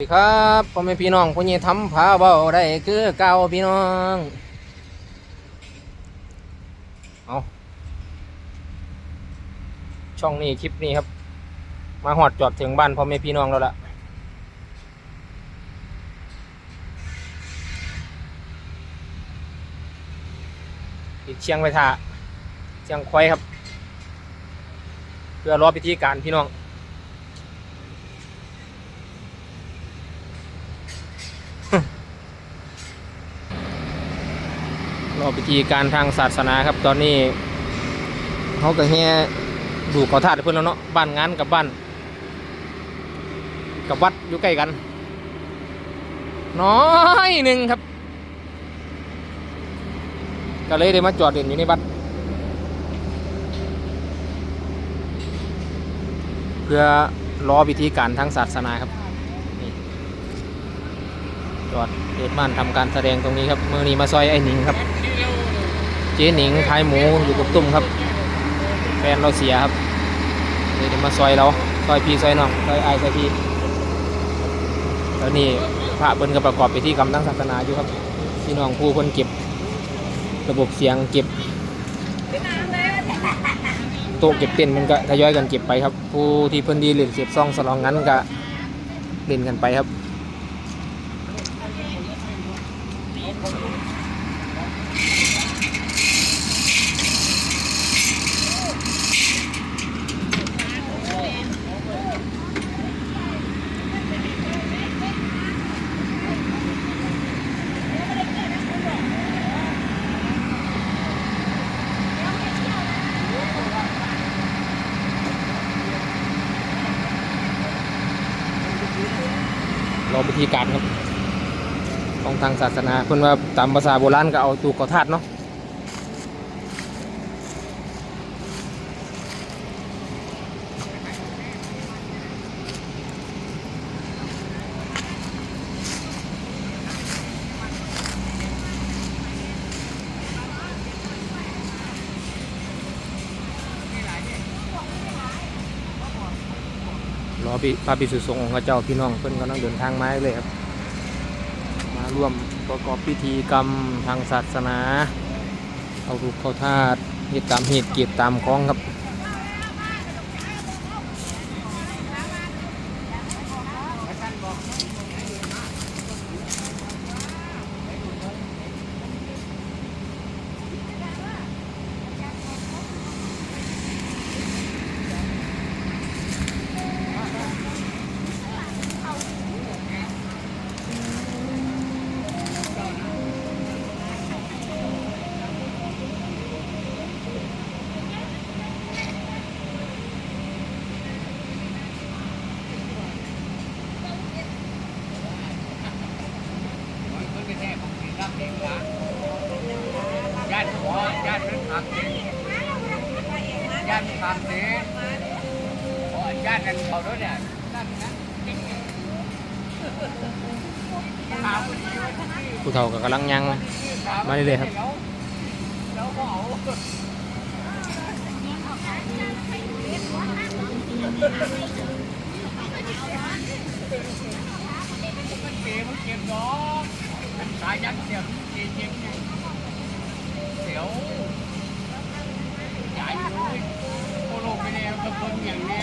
สวัสดีครับพ่อแม่พี่น้องผู้นี้ทำผ้าเบาได้คือเก่าพี่น้อง เอาช่องนี้คลิปนี้ครับ มาหอดจอดถึงบ้านพ่อแม่พี่น้องแล้วล่ะอีกเชียงไปท่าเชียงควายครับ เพื่อรอพิธีการพี่น้อง รอพิธีการทางศาสนาครับ ตอนนี้เขาก็แห่ดูเขาทาดเพื่อนแล้วเนาะบ้านงานกับบ้าน กับวัดอยู่ใกล้กัน น้อยหนึ่งครับ ก็เลยได้มาจอดเด่นอยู่ในวัดเพื่อรอพิธีการทางศาสนาครับ จอดเอ็ดม่านทำการแสดงตรงนี้ครับมือนี้มาซอยไอ้หนิงครับ เจ๊หนิงขายหมูอยู่กับตุ้มครับ แฟนเราเสียครับเลยเดี๋ยวมาซอยเราซอยพี่ซอยน้องซอยไอซอยพี่แล้วนี่พระเบิ้นก็ประกอบไปที่กรรมทางศาสนาอยู่ครับพี่น้องผู้คนเก็บ ระบบเสียงเก็บโต๊ะเก็บเต้นมันก็ทยอยกันเก็บไปครับ ผู้ที่เพิ่นดีเล่นเสียบซองสลองงั้นก็เล่นกันไปครับ ธีการครับของทางศาสนาเพิ่นว่าตามภาษาโบราณก็เอาตูกอทาดเนาะ อพี่พระภิกษุสงฆ์ของพระเจ้าพี่น้องเพิ่นกำลังเดินทางมาเลยครับ มาร่วมประกอบพิธีกรรมทางศาสนา เอารูปเข้าธาตุเหตุตามเหตุเกียรติตามของครับ ญาติขอญาติเป็นผักญาติผักเสียขอญาติกันเขาด้วยเนี่ยนั่นนะถามคนนี้ว่าที่ ผู้เฒ่าก็กำลังยังมาเรื่อยๆครับแล้วก็เอามันเก็บมันเก็บดอกมันสายยักษ์เสียบเจ๊เจ๊งไงเสียวใหญ่เลยโคโลไปแล้วกับคนอย่างนี้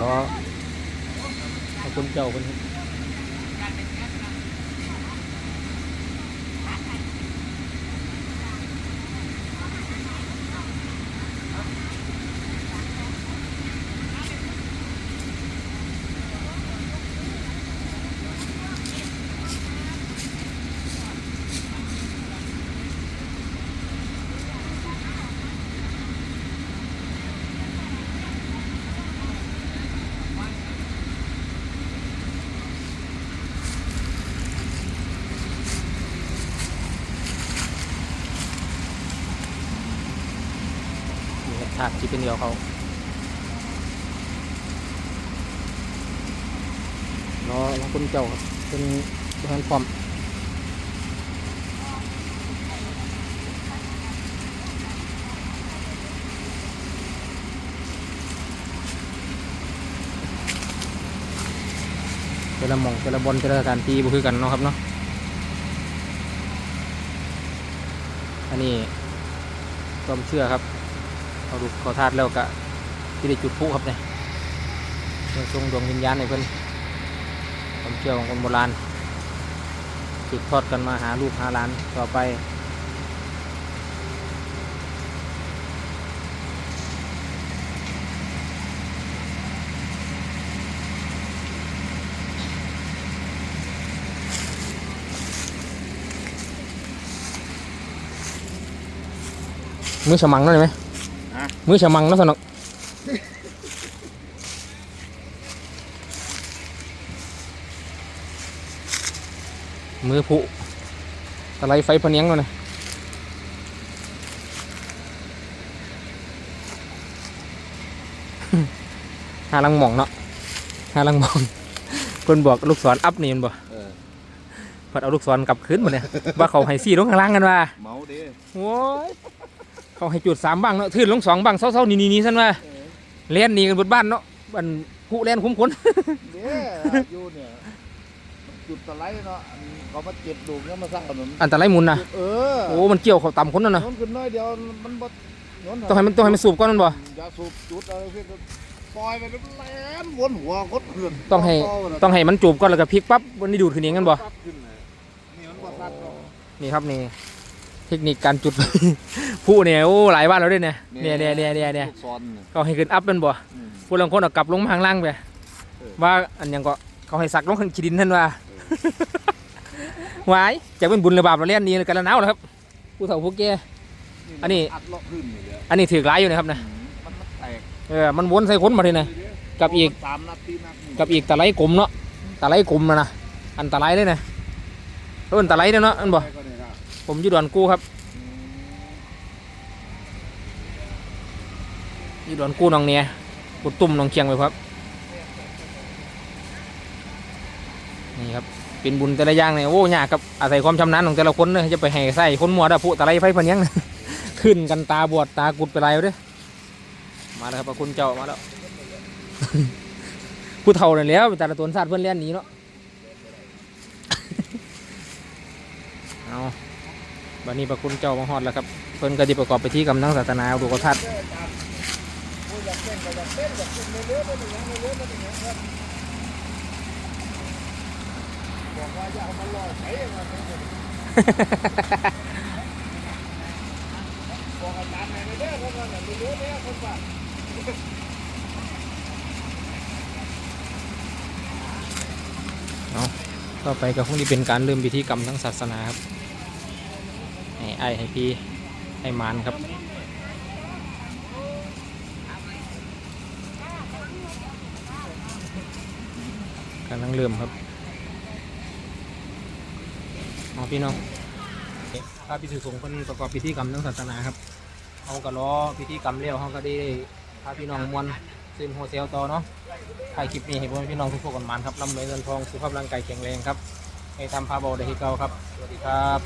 รอขอบคุณเจ้าคนครับ ถาดที่เป็นเดียวเขารอรอคุณเจ้าครับเป็นทหารพร้อมแต่ละหมองแต่ละบอลแต่ละสถานที่บ่คือกันเนาะครับเนาะอันนี้ความเชื่อครับ เขาดูขาทาดแล้วก็ที่ได้จุดพุครับเนี่ยเรื่องทรงดวงวิญญาณในเพิ่อนความเชื่อของคนโบราณสืบทอดกันมาหาลูกหาหลานต่อไปมือฉมังนั่นเลยไหม มือฉมังนั่นสนอกมือผุตะไลไฟพะเนียงนั่นนะหาลังหมองเนาะหาลังหมองคนบอกลูกศรอัพนี่มันบ่เออพัดเอาลูกศรกลับคืนมาเนี่ยว่าเขาให้ซี่ลงข้างล่างกันว่าเมาเด้โอ้ย เขาให้จุดสามบังเนาะทื่นลงสองบังเศร้าๆนี่นี่นี่ซั่นว่าเล่นหนี่กันบนบ้านเนาะมันผู้เล่นคุ้มคนเด้อยู่เนี่ยจุดตะไลเนาะอันเขามาเก็บดูกเนี่ยมาสร้างถนนอันตรายหมุนนะเออโอ้มันเกี่ยวเขาต่ำคนนั่นนะโน้นขึ้นน้อยเดียวมันบ่โน้นต้องให้มันต้องให้มันสูบก่อนนั่นบ่อย่าสูบจุดอะไรเพื่อนก็ปล่อยไปแล้วแล่นวนหัวคดเขื่อนต้องให้ต้องให้มันจูบก่อนแล้วก็พลิกปั๊บวันนี้ดูดขึ้นเองกันบ่ปั๊ขึ้นเลยนี่มันบ่ซัดหรอกนี่ครับนี่ เทคนิคการจุด ผู้เนี่ยโอ้หลายบ้านแล้วด้วยเนี่ยเนี่ยเนี่ยเนี่ยเนี่ยเนี่ยลูกศรน่ะเขาให้ขึ้นอัพเป็นบ่อืมผู้ลางคนเอากลับลงมาข้างล่างไปเออว่าอันหยังก็เขาให้สักลงข้างขีดินท่านว่าหวายจะเป็นบุญหรือบาปเราเล่นนี้กันแล้วหนาวแล้วครับ ผู้เฒ่าผู้แก่ อันนี้ อัดเลาะขึ้นอยู่เลยอันนี้ถือหลายอยู่นะครับนะมันมันแตกเออมันวนใส่คนมาเลยนะ กับอีก สามนัดตีนัดนี่กับอีกตะไลกลมเนาะตะไลกลมนะนะอันตะไลเลยนะเออตะไลเนาะอันบ่ไปก็ได้นะ ผมอยู่ดอนกู้ครับอยู่ดอนกู้หนองเนี่ยกุดตุ่มหนองเคียงไปครับ นี่ครับ เป็นบุญแต่ละอย่างเนี่ยโอ้ยากครับอาศัยความชำนาญของแต่ละคนเลยจะไปให้ใส่คนมัวดาผู้ตะไลไฟพันยังขึ้นกันตาบวดตากุดไปไรเด้อมาแล้วครับพระคุณเจ้ามาแล้วผู้เฒ่าเนี่ยแล้วแต่ละตัวสัตว์เพื่อนเลี้ยนนี้เนาะเอา บัดนี้พระคุณเจ้ามาฮอดแล้วครับ เพิ่นก็จะประกอบไปที่กำนังศาสนาดูกทัดต่อไปก็คงจะเป็นการเริ่มพิธีกรรมทางศาสนาครับ ให้ไอ้ให้พี่ให้มานครับกำลังเริ่มครับเอาพี่น้องพระพิสุสงฆ์เพิ่นประกอบพิธีกรรมทางศาสนาครับเขาก็รอพิธีกรรมเลี้ยวเขาก็ได้พาพี่น้องมวนซึมโฮเซลต่อเนาะถ่ายคลิปนี้ให้พ่อพี่น้องทุกคนกันมานครับร่ำรวยเงินทองสุขภาพร่างกายแข็งแรงครับให้ทำพาเบาได้ที่เก่าครับ สวัสดีครับ